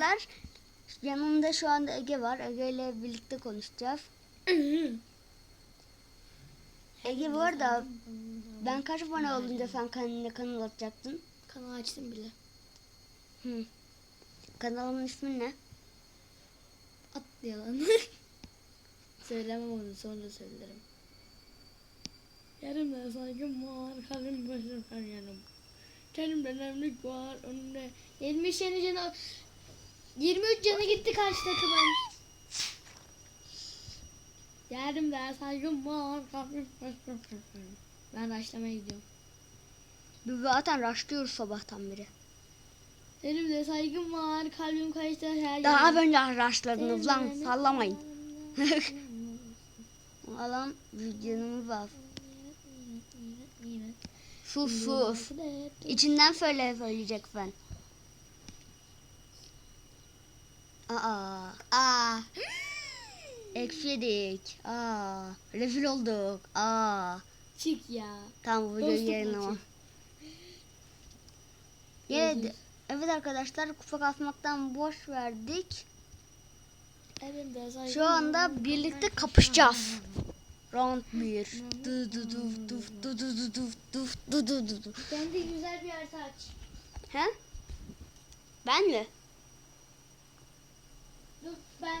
arkadaşlar. Yanımda şu anda Ege var. Ege ile birlikte konuşacağız. Ege bu arada ben kaç abone olunca sen kendine kanal açacaktın? Kanal açtım bile. Hı. Kanalımın ismi ne? Atlayalım. Söylemem onu sonra söylerim. Yarımda saygım var, kalbim başım her yanım. Kendimden emlik var, önümde 70 yeni canı 23 canı gitti karşı takımın. Yarımda saygım var. Ben raşlamaya gidiyorum. Biz zaten raşlıyoruz sabahtan beri. Elimde saygım var, kalbim kaçtı her Daha yanım. önce raşladınız lan sallamayın. Alan videomu var. Sus sus. İçinden söyle söyleyecek ben. Aa. Aa. Eksi yedik. Aa. Rezil olduk. Aa. Çık ya. Tamam bu videoyu maçı. Yine de- evet arkadaşlar kupa kasmaktan boş verdik. Şu anda birlikte kapışacağız. Round 1. Du du du du du du du du du du du du. Ben de güzel bir harita aç. He? Ben mi?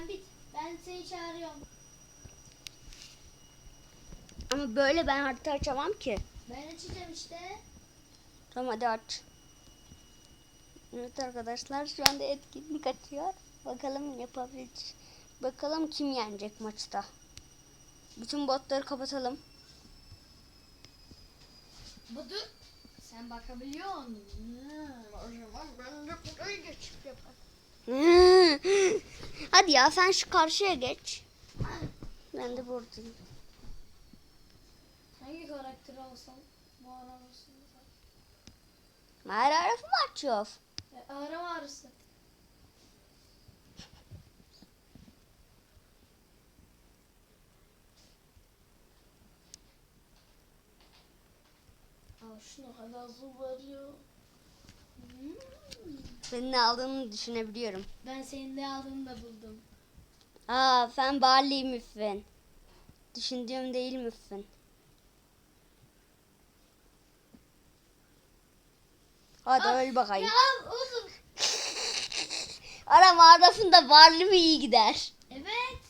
Ben bit. Ben seni çağırıyorum. Ama böyle ben harita açamam ki. Ben açacağım işte. Tamam hadi aç. Evet arkadaşlar şu anda etkinlik açıyor. Bakalım yapabilecek. Bakalım kim yenecek maçta. Bütün botları kapatalım. Budu. Sen bakabiliyor musun? O zaman ben de burayı geçip yaparım. Hadi ya sen şu karşıya geç. Ben de buradayım. Hangi karakteri alsam? Mağara arasında. Mağara arası mı açıyoruz? E, arama arası. Aa, şuna kadar su var ya. Hmm. Senin ne aldığını düşünebiliyorum. Ben senin ne aldığını da buldum. Aa sen Barley müffin. Düşündüğüm değil müffin. Hadi öl bakayım. Ya oğlum. Ara mağarasında Barley mi iyi gider? Evet.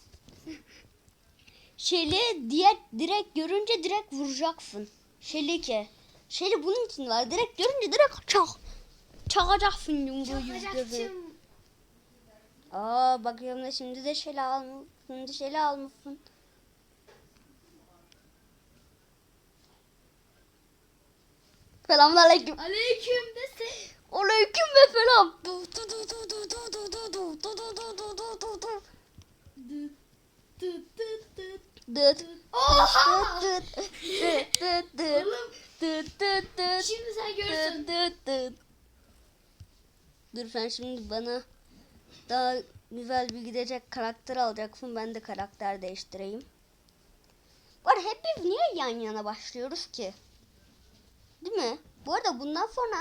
Şeli diye direkt görünce direkt vuracaksın. Şeli ki. Şeli bunun için var. Direkt görünce direkt çak. Çakacaksın yumruğu yüzleri. Aa bakıyorum da şimdi de Şeli almışsın. Şimdi Şeli almışsın. Selamünaleyküm. Aleyküm de sen. Aleyküm ve selam. Du du du du du du du du du du du du du du du du. Dıt dıt dıt dıt. Dıt. Oha! Dıt dıt dıt dıt dıt dıt dıt dıt. şimdi sen Dıt görürsün. dıt dıt. Dur sen şimdi bana daha güzel bir gidecek karakter alacaksın. Ben de karakter değiştireyim. Bu arada hep biz niye yan yana başlıyoruz ki? Değil mi? Bu arada bundan sonra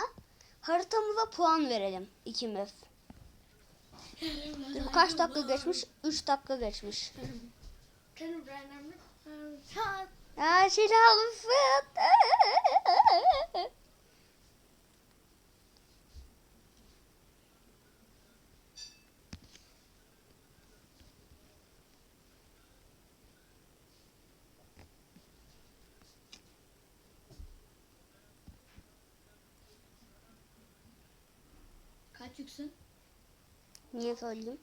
haritamıza puan verelim ikimiz. Dur kaç dakika geçmiş? 3 dakika geçmiş. Benim benim Ha, Yüksün? Niye söyleyeyim?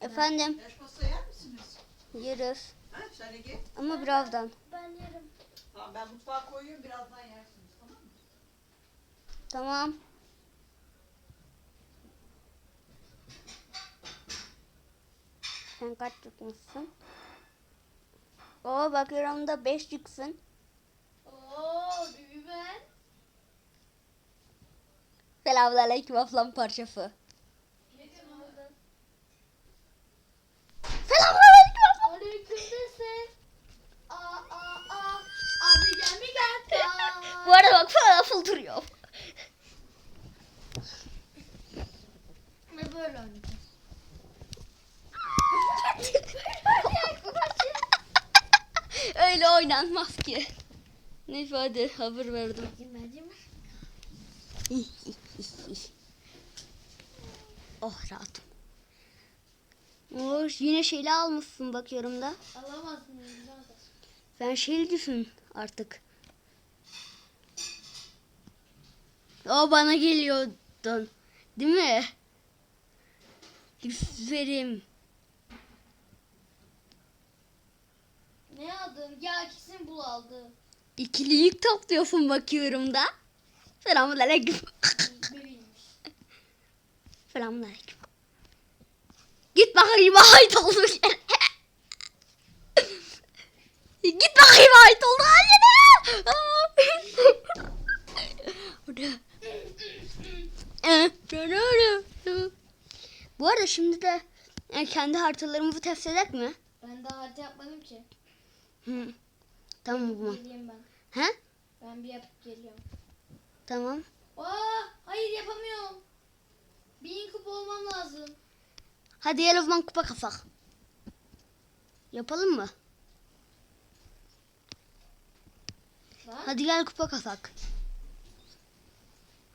Efendim Yaş pasta yer misiniz? yeriz Ha sen Ege? ama birazdan. Ben yerim. Tamam ben mutfağa koyuyorum birazdan yersiniz tamam mı? Tamam. Sen kaç çıkmışsın? Oo bakıyorum da 5 çıksın. Selamünaleyküm ablam parça fı. Selamünaleyküm ablam. Aleykümselam. Aa aa aa. Abi gel mi gel? Bu arada bak fı fıl duruyor. Ne böyle oynayacağız? Öyle oynanmaz ki. Neyse hadi haber verdim. Hacım hacım. Oh rahatım. Oh, yine şeyle almışsın bakıyorum da. Alamazsın birader. Sen şey düşün artık. O bana geliyordun. Değil mi? Lütferim. Ne aldım? Ya kesin bul aldı. İkili yük topluyorsun bakıyorum da. Selamünaleyküm. Bebiymiş. Selamünaleyküm. Git bakayım ait olmuş yere. Git bakayım ait oldu yere. Bu arada şimdi de e, kendi haritalarımızı test edek mi? Ben daha harita yapmadım ki. Hı. Tamam o zaman. Geleyim ben. He? Ben bir yapıp geliyorum. Tamam. Aa, hayır yapamıyorum. Bin kupa olmam lazım. Hadi gel o zaman kupa kafak. Yapalım mı? Lan. Hadi gel kupa kafak.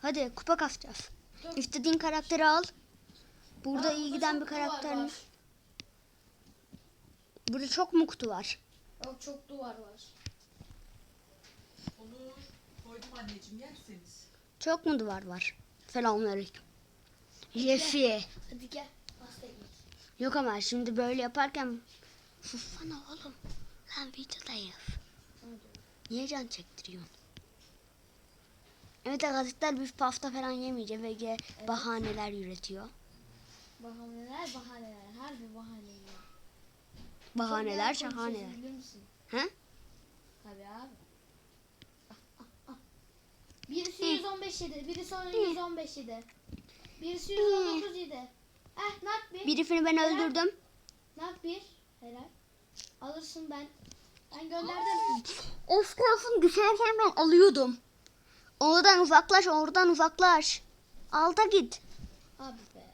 Hadi kupa kasacağız. Dur. İstediğin karakteri al. Burada Aa, iyi giden bir duvar karaktermiş. var. Burada çok mu kutu var? Yok çok duvar var. Olur. Koydum anneciğim yerseniz. Çok mu duvar var? Selamünaleyküm. Jesse. Hadi gel. Pasta yiyelim. Yok ama şimdi böyle yaparken Sussana oğlum. Lan videodayız. Hadi. Niye can çektiriyorsun? Evet arkadaşlar biz pasta falan yemeyeceğiz. Ege bahaneler üretiyor. Bahaneler bahaneler. Her bir. Bahaneler güzel şahaneler. biliyor musun? He? Tabii abi. Birisi 115 yedi. Birisi 115 yedi. Birisi 119 yedi. Eh nak bir. Birisini ben öldürdüm. Nak bir. Helal. Alırsın ben. Ben gönderdim. Of tarafın düşerken ben alıyordum. Oradan uzaklaş, oradan uzaklaş. Alta git. Abi be.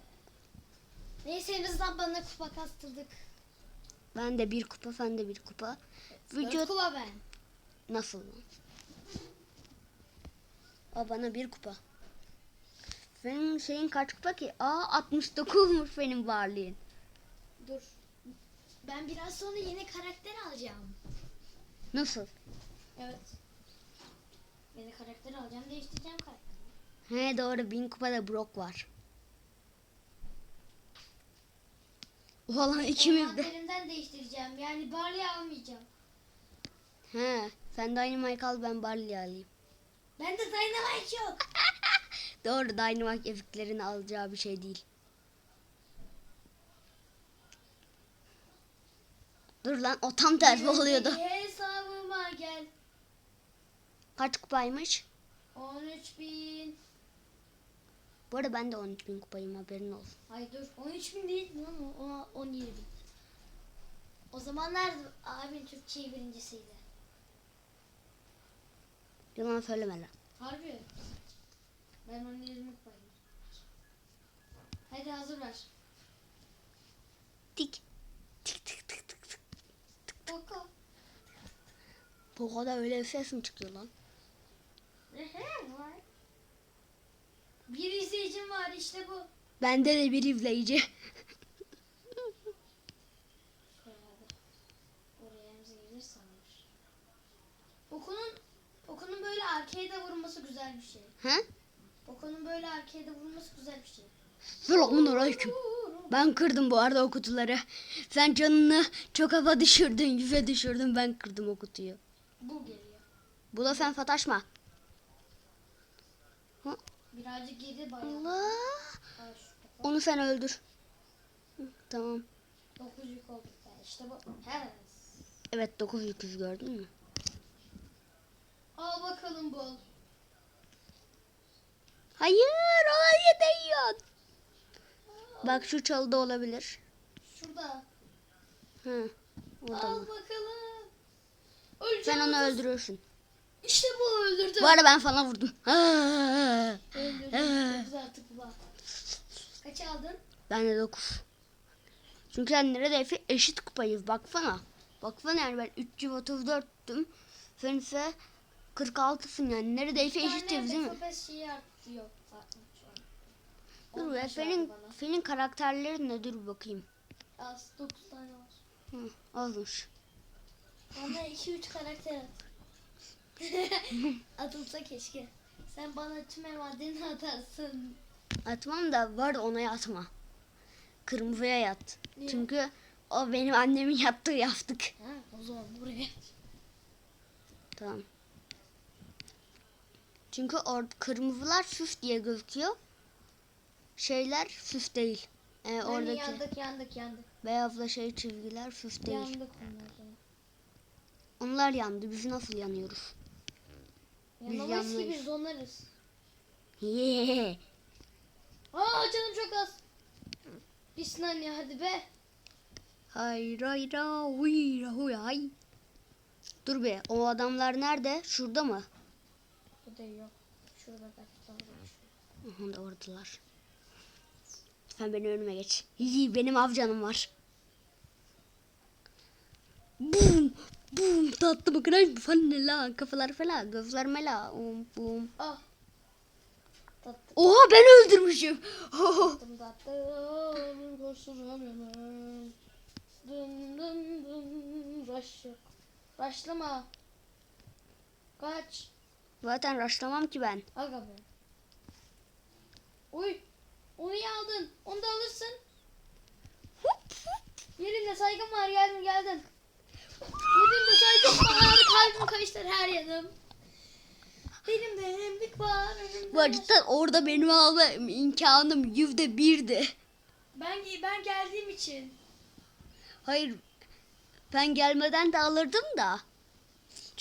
Neyse en azından bana kupa kastırdık. Ben de bir kupa, sen de bir kupa. Dört Vücut kupa ben. nasıl lan? Aa bana bir kupa. Senin şeyin kaç kupa ki? Aa 69'muş benim varlığın. Dur. Ben biraz sonra yeni karakter alacağım. Nasıl? Evet. Yeni karakter alacağım. Değiştireceğim karakteri. He doğru bin kupada Brock var. Valla ikimiz de. Envanterimden değiştireceğim. Yani Barley almayacağım. He sen Dynamite al ben Barley alayım. Bende Dynamite yok. Doğru Dynamite efiklerin alacağı bir şey değil. Dur lan o tam tersi oluyordu. Hesabıma gel. Kaç kupaymış? 13 bin. Bu arada ben de 13 bin kupayım haberin olsun. Hayır dur 13 bin değil lan o, o 17 bin. O zamanlar abim Türkçe birincisiydi. Yalan söyleme lan. Harbi. Ben 17 bin kupayım. Hadi hazır ver. Tik. Tik tik tik tik tik. Koko. Bu kadar öyle bir ses mi çıkıyor lan? var. Bir izleyicim var işte bu. Bende de bir izleyici. Herhalde. Oraya emzi gelir sanmış. Okunun okunun böyle arkaya vurması güzel bir şey. He? Okunun böyle arkaya vurması güzel bir şey. Selamun aleyküm. Ben kırdım bu arada o kutuları. Sen canını çok hava düşürdün, yüze düşürdün. Ben kırdım o kutuyu. Bu geliyor. Bu da sen sataşma. Birazcık geri bayağı. Allah. Kafa. Onu sen öldür. Hı, Tamam. 9 yük olduk ben. İşte bu. He. Evet 900 gördün mü? Al bakalım bol. Hayır oraya değiyor. Bak şu çalıda olabilir. Şurada. Hı. Orada Al mı? bakalım. Sen Öleceğim. onu öldürürsün. İşte bu öldürdüm. Bu arada ben sana vurdum. Öldürdüm. Dokuz artı kupa. Kaç aldın? Ben de 9. Çünkü yani neredeyse eşit kupayız. Baksana. Baksana yani ben 334'tüm. Sen ise 46'sın yani. Neredeyse eşitiz değil mi? Dur bana. senin karakterlerin ne dur bakayım. Az 9 tane var. Hı, olmuş. Bana 2-3 karakter at. Atılsa keşke. Sen bana tüm emadeni atarsın. Atmam da var ona yatma. Kırmızıya yat. Niye? Çünkü o benim annemin yaptığı yaptık. Ha, o zaman buraya. Tamam. Çünkü orada kırmızılar süs diye gözüküyor. Şeyler süs değil. Ee, Yani oradaki yandık yandık yandık. beyazla şey çizgiler süs değil. Yandık onlar. Onlar yandı. Biz nasıl yanıyoruz? Biz ki biz donarız. Yeee. Aa canım çok az. Bir saniye hadi be. Hayır hayır hayır hayır. Dur be o adamlar nerede? Şurada mı? Yok. Şurada belki daha oradalar. Sen beni önüme geç. İyi benim avcanım var. Bum bum tatlı bakın ay falan la kafalar falan gözler mela um, bum. Ah. Tatlı Oha ben öldürmüşüm. tatlım tatlım. Koşturamıyorum. Dın dın dın. Yok. Rushlama. Kaç. Zaten raşlamam ki ben. Aga be. Uy. Onu iyi aldın. Onu da alırsın. Yerimde saygım var. Geldim geldim. Yerimde saygım var. Kalbim kayışlar her yanım. Benim de hemlik var. önümde Bu cidden orada benim alma imkanım yüzde birdi. Ben ben geldiğim için. Hayır ben gelmeden de alırdım da.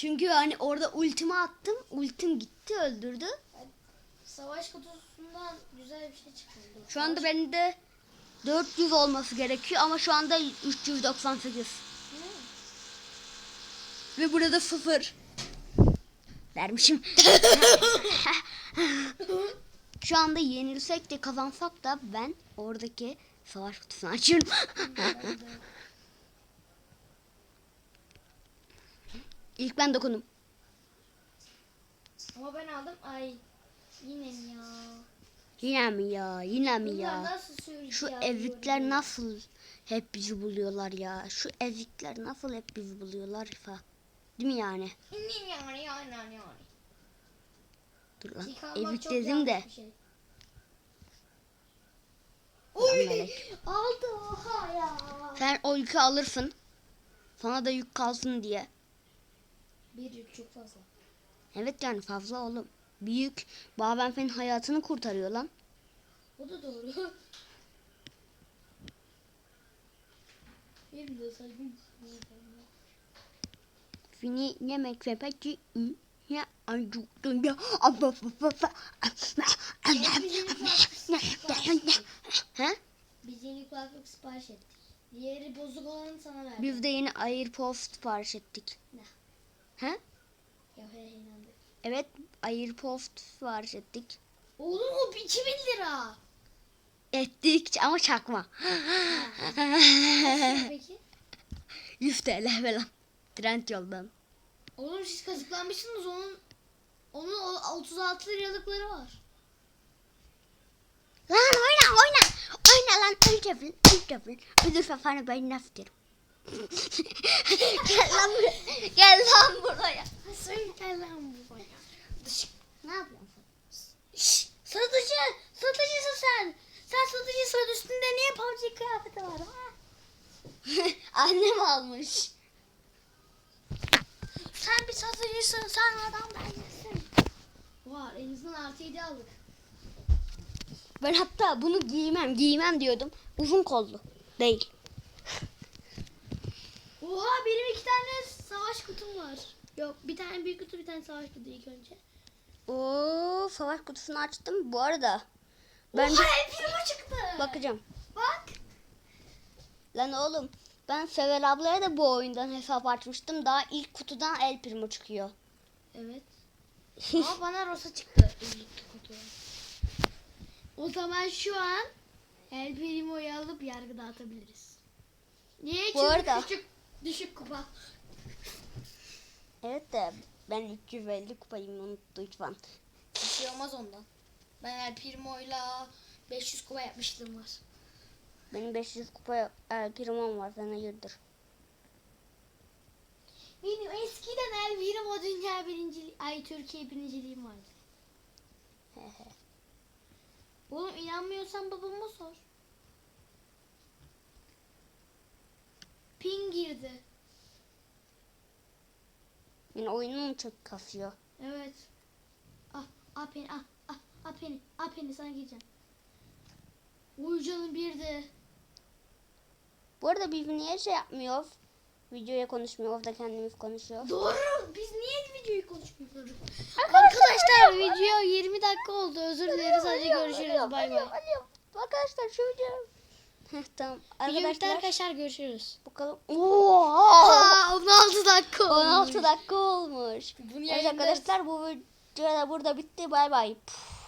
Çünkü hani orada ultimi attım. Ultim gitti öldürdü. Savaş kutusundan güzel bir şey çıktı. Şu anda bende 400 olması gerekiyor ama şu anda 398. Ve burada sıfır. Dermişim. şu anda yenilsek de kazansak da ben oradaki savaş kutusunu açıyorum. İlk ben dokundum. Ama ben aldım. Ay. Yine mi ya? Yine mi ya? Yine mi Bunlar ya? Şu ezikler nasıl hep bizi buluyorlar ya? Şu ezikler nasıl hep bizi buluyorlar fa? Değil mi yani? Yani yani yani. Dur lan. Ezik çok dedim de. şey. Selamünaleyküm. Aldı oha ya. Sen o yükü alırsın. Sana da yük kalsın diye. Bir yük çok fazla. Evet yani fazla oğlum. Bir yük Baben senin hayatını kurtarıyor lan. O da doğru. Fini yemek ve peki ya acıktın ya. Abba. Ha? Biz yeni kulaklık sipariş ettik. Diğeri bozuk olanı sana verdim. Biz de yeni AirPods sipariş ettik. Ne? He. Evet AirPods sipariş ettik. Oğlum o 2000 lira. Ettik ama çakma. Peki? 100 TL falan. Trend yoldan. Oğlum siz kazıklanmışsınız onun onun o 36 liralıkları var. Lan oyna oyna. Oyna lan öldürün öldürün. Ölürse falan ben nasıl derim. Gel lan buraya. Gel lan buraya. Söyle lan bu bana. Dış. Ne yapıyorsun? Şşş, satıcı, satıcısın sen. Sen satıcısın üstünde niye PUBG kıyafeti var ha? Annem almış. Sen bir satıcısın, sen adam değilsin. Var, elinizden artı 7 aldık. Ben hatta bunu giymem giymem diyordum. Uzun kollu. Değil. Oha benim iki tane savaş kutum var. Yok bir tane büyük kutu bir tane savaş kutu ilk önce. Oo savaş kutusunu açtım. Bu arada ben Oha primo çıktı. bakacağım. Bak. Lan oğlum ben Sevel ablaya da bu oyundan hesap açmıştım. Daha ilk kutudan El Primo çıkıyor. Evet. Ama bana Rosa çıktı. O zaman şu an El Primo'yu alıp yargı dağıtabiliriz. Niye? Bu Çünkü arada- küçük düşük kupa. Evet de ben 350 kupayım unuttu lütfen. Bir şey olmaz ondan. Ben El Primo'yla 500 kupa yapmışlığım var. Benim 500 kupa El Primo'm var sen hayırdır. Benim eskiden El Primo dünya birinciliği, ay Türkiye birinciliğim vardı. Oğlum inanmıyorsan babama sor. Ping girdi. Yine oyunum çok kasıyor. Evet. Ah, ah peni, ah, ah, ah peni, ah peni sana gireceğim. Uy canım bir de. Bu arada biz niye şey yapmıyor? Videoya konuşmuyor da kendimiz konuşuyor. Doğru. Biz niye videoyu konuşmuyoruz? Arkadaşlar video 20 dakika oldu. Özür dileriz. Hadi görüşürüz. Bay bay. Arkadaşlar şu video. Tamam. Arkadaşlar arkadaşlar görüşürüz. bakalım. Oha! Aa 16 dakika olmuş. 16 dakika olmuş. Bunu Evet arkadaşlar bu video da burada bitti. Bay bay. Puf.